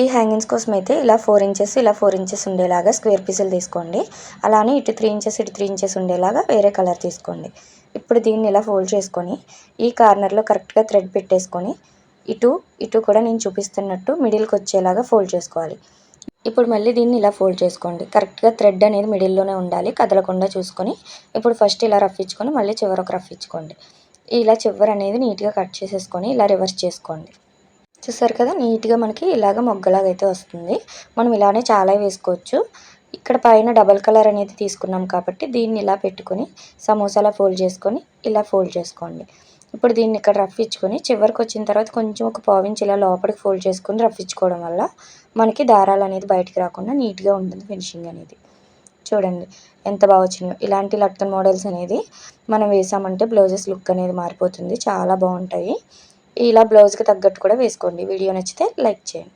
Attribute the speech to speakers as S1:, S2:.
S1: ఈ హ్యాంగింగ్స్ కోసం అయితే ఇలా ఫోర్ ఇంచెస్ ఇలా ఫోర్ ఇంచెస్ ఉండేలాగా స్క్వేర్ పీసులు తీసుకోండి. అలానే ఇటు త్రీ ఇంచెస్ ఇటు త్రీ ఇంచెస్ ఉండేలాగా వేరే కలర్ తీసుకోండి. ఇప్పుడు దీన్ని ఇలా ఫోల్డ్ చేసుకొని ఈ కార్నర్లో కరెక్ట్గా థ్రెడ్ పెట్టేసుకొని ఇటు ఇటు కూడా నేను చూపిస్తున్నట్టు మిడిల్కి వచ్చేలాగా ఫోల్డ్ చేసుకోవాలి. ఇప్పుడు మళ్ళీ దీన్ని ఇలా ఫోల్డ్ చేసుకోండి. కరెక్ట్గా థ్రెడ్ అనేది మిడిల్లోనే ఉండాలి కదలకుండా చూసుకొని. ఇప్పుడు ఫస్ట్ ఇలా రఫ్ ఇచ్చుకొని మళ్ళీ చివరకు రఫ్ ఇచ్చుకోండి. ఇలా చివరి అనేది నీట్గా కట్ చేసేసుకొని ఇలా రివర్స్ చేసుకోండి. చూసారు కదా నీట్గా మనకి ఇలాగ మొగ్గలాగా అయితే వస్తుంది. మనం ఇలానే చాలా వేసుకోవచ్చు. ఇక్కడ పైన డబల్ కలర్ అనేది తీసుకున్నాం కాబట్టి దీన్ని ఇలా పెట్టుకొని సమోసాలా ఫోల్డ్ చేసుకొని ఇలా ఫోల్డ్ చేసుకోండి. ఇప్పుడు దీన్ని ఇక్కడ రఫ్ ఇచ్చుకొని చివరికి వచ్చిన తర్వాత కొంచెం ఒక పావించి ఇలా లోపలికి ఫోల్డ్ చేసుకొని రఫ్ ఇచ్చుకోవడం వల్ల మనకి దారాలు అనేది బయటికి రాకుండా నీట్గా ఉంటుంది ఫినిషింగ్ అనేది. చూడండి ఎంత బాగా వచ్చినాయో. ఇలాంటి లట్టన్ మోడల్స్ అనేది మనం వేసామంటే బ్లౌజెస్ లుక్ అనేది మారిపోతుంది. చాలా బాగుంటాయి. ఇలా బ్లౌజ్కి తగ్గట్టు కూడా వేసుకోండి. వీడియో నచ్చితే లైక్ చేయండి.